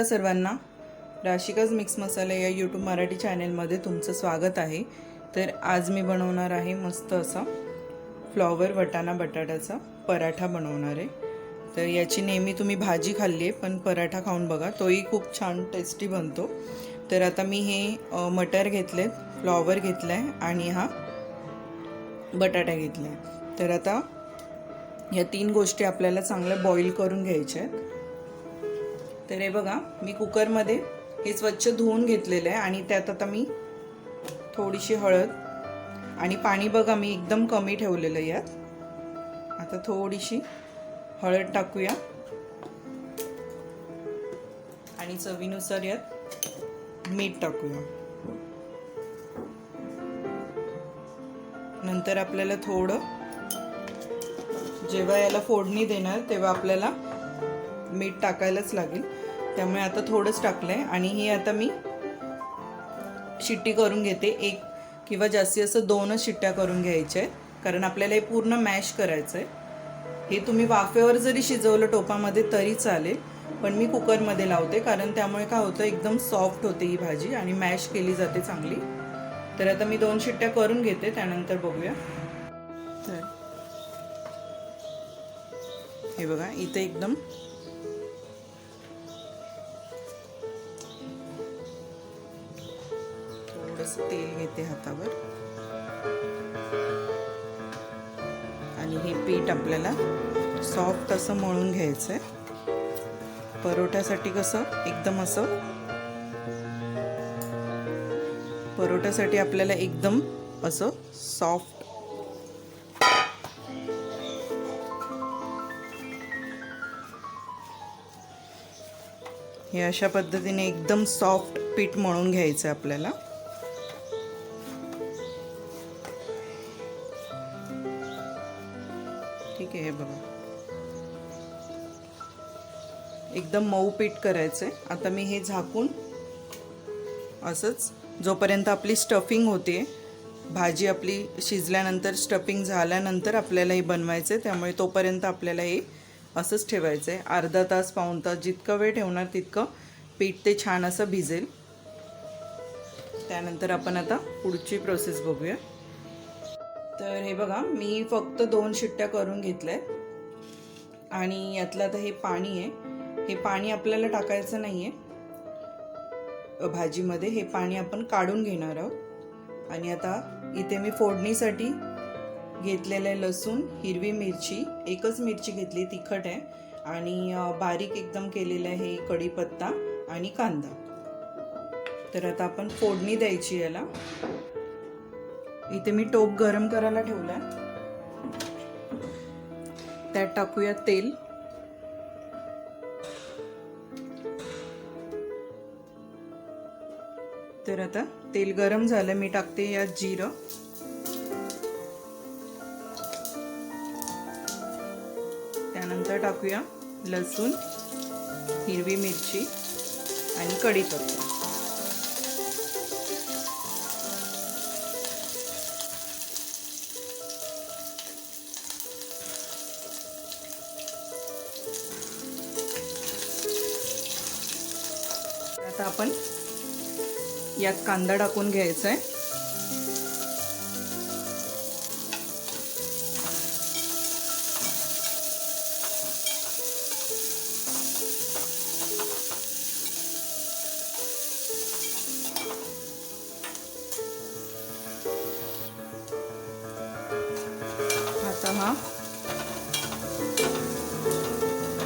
नमस्कार सर्वांना. राशिकाज मिक्स मसाला या यूट्यूब मराठी चॅनेलमध्ये तुमचं स्वागत आहे. तर आज मी बनवणार आहे मस्त असा फ्लॉवर वटाणा बटाट्याचा पराठा बनवणार आहे. तर याची नेहमी तुम्ही भाजी खाल्ली आहे पण पराठा खाऊन बघा तोही खूप छान टेस्टी बनतो. तर आता मी हे मटर घेतले फ्लॉवर घेतलं आहे आणि हा बटाटा घेतला. आहे तर आता ह्या तीन गोष्टी आपल्याला चांगल्या बॉईल करून घ्यायच्या आहेत. तर हे बघा मी कुकरमध्ये हे स्वच्छ धुवून घेतलेलं आहे आणि त्यात आता मी थोडीशी हळद आणि पाणी बघा मी एकदम कमी ठेवलेलं आहे यात. आता थोडीशी हळद टाकूया. आणि चवीनुसार यात मीठ टाकूया. नंतर आपल्याला थोडं जेव्हा याला फोडणी देणार तेव्हा आपल्याला मीठ टाकायलाच लागेल. त्यामुळे आता थोडंच टाकलं आहे आणि हे आता मी शिट्टी करून घेते. एक किंवा जास्तीत जास्त दोनच शिट्ट्या करून घ्यायच्या आहेत. कारण आपल्याला हे पूर्ण मॅश करायचं आहे हे तुम्ही वाफेवर जरी शिजवलं टोपामध्ये तरी चालेल पण मी कुकरमध्ये लावते. कारण त्यामुळे काय होतं एकदम सॉफ्ट होते ही भाजी आणि मॅश केली जाते चांगली. तर आता मी दोन शिट्ट्या करून घेते त्यानंतर बघूया. तर हे बघा इथे एकदम थोडंसं तेल घेते हातावर. आणि हे पीठ आपल्याला सॉफ्ट असं मळून घ्यायचं आहे परोठ्यासाठी कसं एकदम असं परोठ्यासाठी आपल्याला एकदम असं सॉफ्ट हे अशा पद्धतीने एकदम सॉफ्ट पीठ मळून घ्यायचं आहे आपल्याला. ठीक आहे हे बघा. एकदम मऊ पीठ करायचं आहे आता मी हे झाकून असंच जोपर्यंत आपली स्टफिंग होते भाजी आपली शिजल्यानंतर स्टफिंग झाल्यानंतर आपल्याला हे बनवायचं आहे त्यामुळे तोपर्यंत आपल्याला हे असंच ठेवायचं आहे अर्धा तास पाऊण तास जितकं वेळ ठेवणार तितकं पीठ ते छान असं भिजेल. त्यानंतर आपण आता पुढची प्रोसेस बघूया. तर हे बघा मी फक्त दोन शिट्ट्या करून घेतल्या आहेत. आणि यातलं आता हे पाणी आहे. हे पाणी आपल्याला टाकायचं नाही आहे भाजीमध्ये हे पाणी आपण काढून घेणार आहोत. आणि आता इथे मी फोडणीसाठी घेतलेलं आहे लसूण हिरवी मिरची एकच मिरची घेतली तिखट आहे. आणि बारीक एकदम केलेलं आहे कढीपत्ता आणि कांदा. तर आता आपण फोडणी द्यायची याला. इथे मी टोप गरम करायला ठेवलाय. त्यात टाकूया तेल. तर आता तेल गरम झालं मी टाकते यात जिरं. त्यानंतर टाकूया लसूण हिरवी मिरची आणि कढीपत्ता. आपण यात कांदा टाकून घ्यायचा आहे आता हा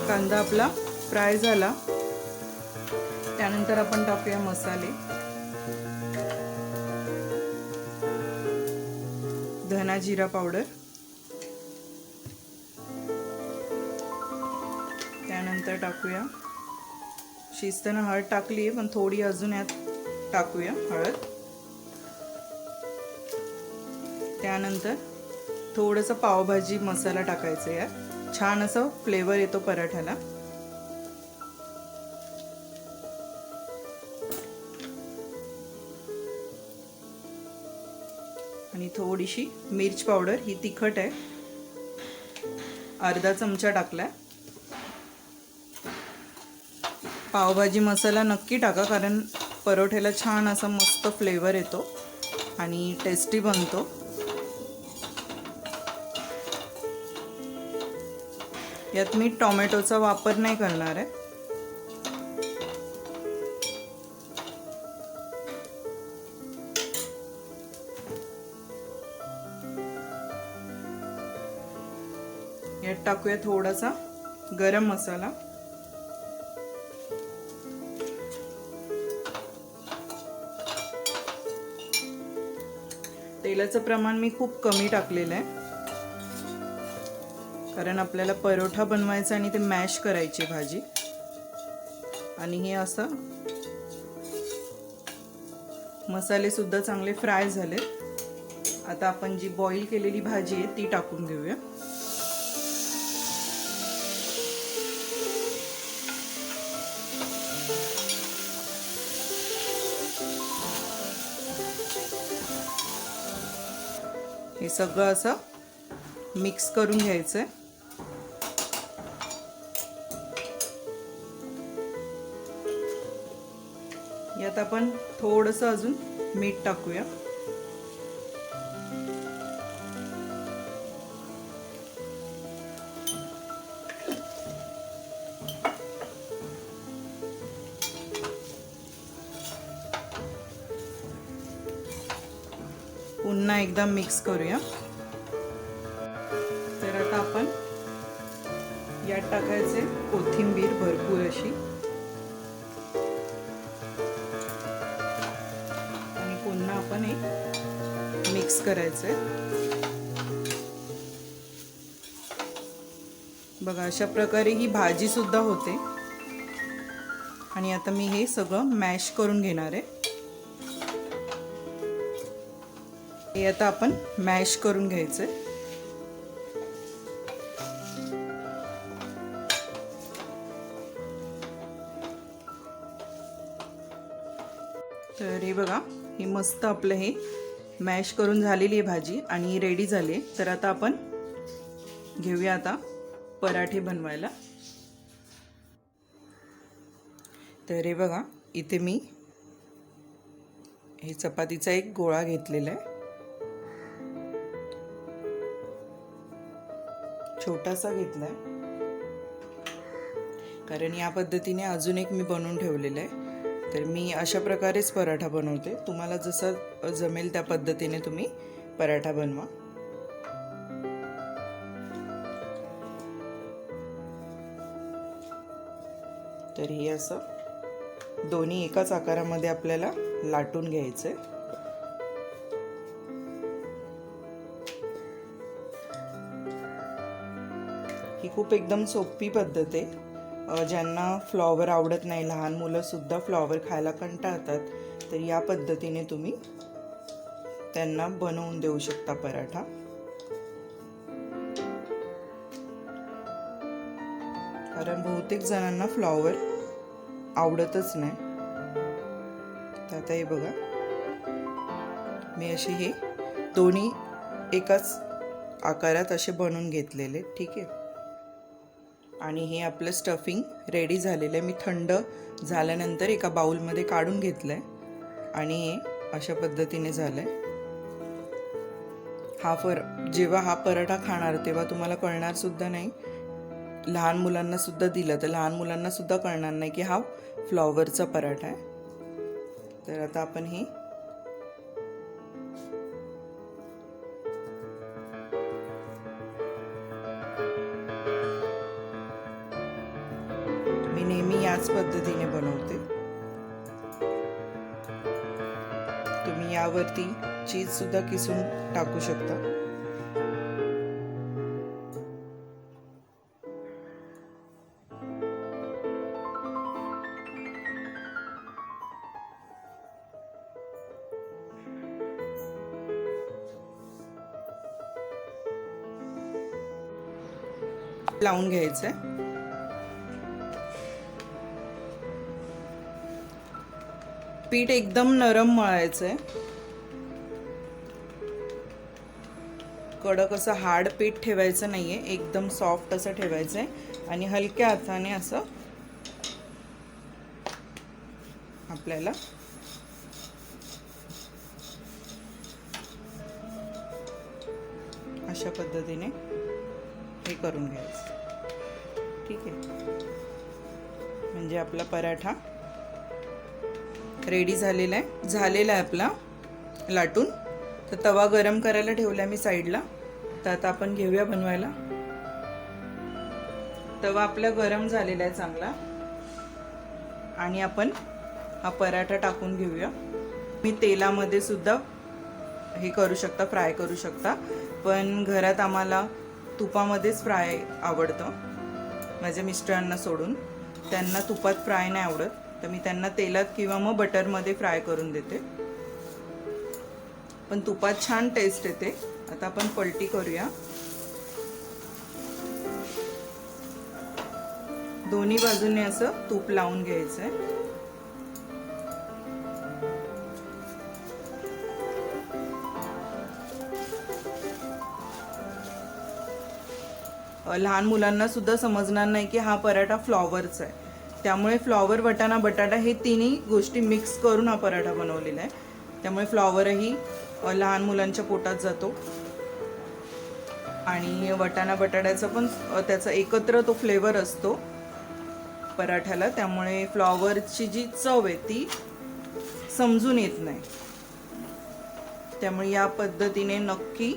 कांदा आपला फ्राय झाला. नंतर आपण टाकूया मसाले. धना जिरा पावडर. त्यानंतर टाकूया. शिजताना हळद टाकली आहे पण थोडी अजून यात टाकूया हळद. त्यानंतर थोडंसं पावभाजी मसाला टाकायचा यात. छान असं फ्लेवर येतो पराठ्याला. आणि थोडीशी मिर्च पावडर ही तिखट आहे. अर्धा चमचा टाकला पावभाजी मसाला नक्की टाका कारण परोठ्याला छान असा मस्त फ्लेवर येतो आणि टेस्टी बनतो. यात मी टोमॅटोचा वापर नाही करणार आहे. टाकूया थोडासा गरम मसाला. तेलाचं प्रमाण मी खूप कमी टाकलेलं आहे. कारण आपल्याला परोठा बनवायचा आणि ते मॅश करायची भाजी. आणि हे असं मसाले सुद्धा चांगले फ्राय झाले आता आपण जी बॉईल केलेली भाजी आहे ती टाकून घेऊया. सगळं असं मिक्स करून घ्यायचं आहे. यात आपण थोडंसं अजून मीठ टाकूया. पुन्हा एकदा मिक्स करूया. तर आता आपण यात टाकायचे कोथिंबीर भरपूर अशी. आणि पुन्हा आपण हे मिक्स करायचंय. बघा अशा प्रकारे ही भाजी सुद्धा होते. आणि आता मी हे सगळं मॅश करून घेणार आहे. हे आता आपण मॅश करून घ्यायचंय. तर हे बघा हे मस्त आपलं हे मॅश करून झालेली आहे भाजी आणि रेडी झाली आहे. तर आता आपण घेऊया आता पराठे बनवायला. तर हे बघा इथे मी हे चपातीचा एक गोळा घेतलेला आहे. छोटासा घेतला कारण या पद्धतीने अजून एक मी बनवून ठेवलेलं आहे. तर मी अशा प्रकारेच पराठा बनवते. तुम्हाला जसं जमेल त्या पद्धतीने तुम्ही पराठा बनवा. तर हे असं दोन्ही एकाच आकारामध्ये आपल्याला लाटून घ्यायचं आहे खूप एकदम सोपी पद्धत आहे. ज्यांना फ्लॉवर आवडत नाही लहान मुलंसुद्धा फ्लॉवर खायला कंटाळतात तर या पद्धतीने तुम्ही त्यांना बनवून देऊ शकता पराठा. कारण बहुतेक जणांना फ्लॉवर आवडतच नाही. तर आता हे बघा. मी असे हे दोन्ही एकाच आकारात असे बनवून घेतलेले ठीक आहे. आणि हे आपलं स्टफिंग रेडी झालेलं आहे. मी थंड झाल्यानंतर एका बाउलमध्ये काढून घेतलं आहे आणि हे अशा पद्धतीने झालं आहे हा फर जेव्हा हा पराठा खाणार तेव्हा तुम्हाला कळणारसुद्धा नाही. लहान मुलांनासुद्धा दिलं तर लहान मुलांनासुद्धा कळणार नाही की हा फ्लॉवरचा पराठा आहे. तर आता आपण हे तुम्ही यावरती चीज सुद्धा किसून टाकू शकता. लावून आहे पीठ एकदम नरम मळायचं आहे कडक असं हार्ड पीठ ठेवायचं नाही आहे एकदम सॉफ्ट असं ठेवायचं आहे आणि हलक्या हाताने असं आपल्याला अशा पद्धतीने हे करून घ्यायचं. ठीक आहे. म्हणजे आपला पराठा रेडी झालेला आहे. झालेला आहे आपला लाटून. तर तवा गरम करायला ठेवला मी साईडला. तर आता आपण घेऊया बनवायला. तवा आपला गरम झालेला आहे चांगला. आणि आपण हा पराठा टाकून घेऊया. मी तेलामध्ये सुद्धा हे करू शकता फ्राय करू शकता. पण घरात आम्हाला तुपामध्येच फ्राय आवडतं. माझ्या मिस्टरांना सोडून. त्यांना तुपात फ्राय नाही आवडत. तर मी त्यांना तेलात किंवा मग बटरमध्ये फ्राय करून देते. पण तुपात छान टेस्ट येते. आता आपण पलटी करूया. दोन्ही बाजूने असं तूप लावून घ्यायचं आहे लहान मुलांना सुद्धा समजणार नाही की हा पराठा फ्लॉवरचा आहे. त्यामुळे फ्लॉवर वटाणा बटाटा हे तिन्ही गोष्टी मिक्स करून हा पराठा बनवलेला आहे. त्यामुळे फ्लॉवरही लहान मुलांच्या पोटात जातो. आणि वटाणा बटाट्याचा पण त्याचा एकत्र तो फ्लेवर असतो पराठ्याला. त्यामुळे फ्लॉवरची जी चव आहे ती समजून येत नाही. त्यामुळे या पद्धतीने नक्की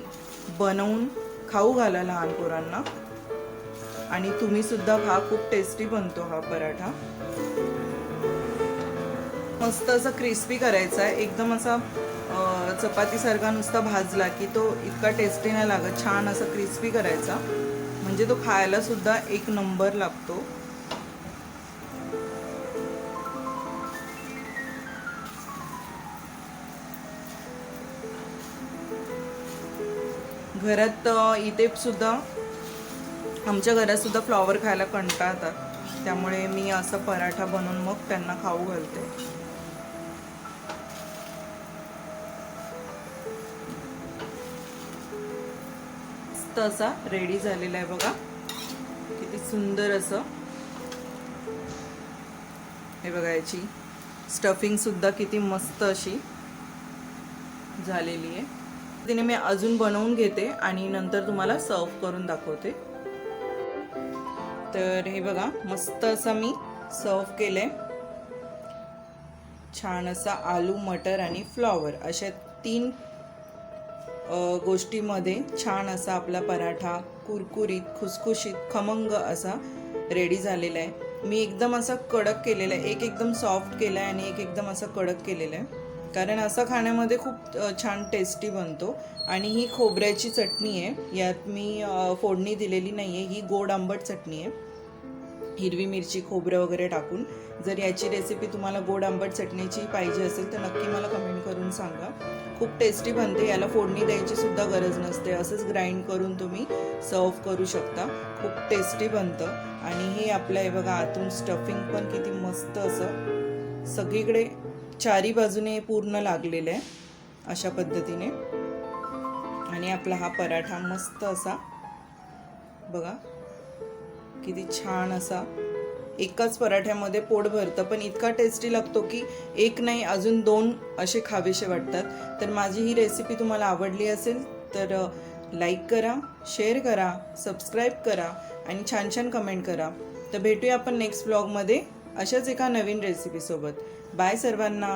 बनवून खाऊ घाला लहान पोरांना. आणि तुम्ही सुद्धा खा खूप टेस्टी बनतो हा पराठा. मस्त असा क्रिस्पी करायचा आहे. एकदम असा चपातीसारखा नुसता भाजला की तो इतका टेस्टी नाही लागत. छान असा क्रिस्पी करायचा. म्हणजे तो खायला सुद्धा एक नंबर लागतो. घरात इथे सुद्धा आमच्या घरातसुद्धा फ्लॉवर खायला कंटाळतात. त्यामुळे मी असं पराठा बनवून मग त्यांना खाऊ घालते. तसा असा रेडी झालेला आहे बघा. किती सुंदर असं. हे बघा याची स्टफिंगसुद्धा किती मस्त अशी झालेली आहे. तिने मी अजून बनवून घेते आणि नंतर तुम्हाला सर्व करून दाखवते. तर हे बघा मस्त असं मी सर्व आहे छान असा आलू मटर आणि फ्लॉवर अशा तीन गोष्टीमध्ये छान असा आपला पराठा कुरकुरीत खुसखुशीत खमंग असा रेडी झालेला आहे. मी एकदम असा कडक केलेला आहे एक एकदम सॉफ्ट केला आहे आणि एक एकदम असा कडक केलेला आहे. कारण असं खाण्यामध्ये खूप छान टेस्टी बनतो. आणि ही खोबऱ्याची चटणी आहे. यात मी फोडणी दिलेली नाही आहे ही गोड आंबट चटणी आहे. हिरवी मिरची खोबरं वगैरे टाकून. जर याची रेसिपी तुम्हाला गोड आंबट चटणीची पाहिजे असेल तर नक्की मला कमेंट करून सांगा. खूप टेस्टी बनते. याला फोडणी द्यायची सुद्धा गरज नसते. असंच ग्राइंड करून तुम्ही सर्व करू शकता. खूप टेस्टी बनतं. आणि हे आपलं हे बघा आतून स्टफिंग पण किती मस्त असं. सगळीकडे चारी बाजूने पूर्ण लागलेलं आहे अशा पद्धतीने. आणि आपला हा पराठा मस्त असा बघा किती छान असा. एकाच पराठ्यामध्ये पोट भरतं पण इतका टेस्टी लागतो की एक नाही अजून दोन असे खावेसे वाटतात. तर माझी ही रेसिपी तुम्हाला आवडली असेल तर लाईक करा शेअर करा सबस्क्राईब करा आणि छान छान कमेंट करा. तर भेटूया आपण नेक्स्ट ब्लॉगमध्ये अशाच एका नवीन रेसिपीसोबत बाय सर्वांना.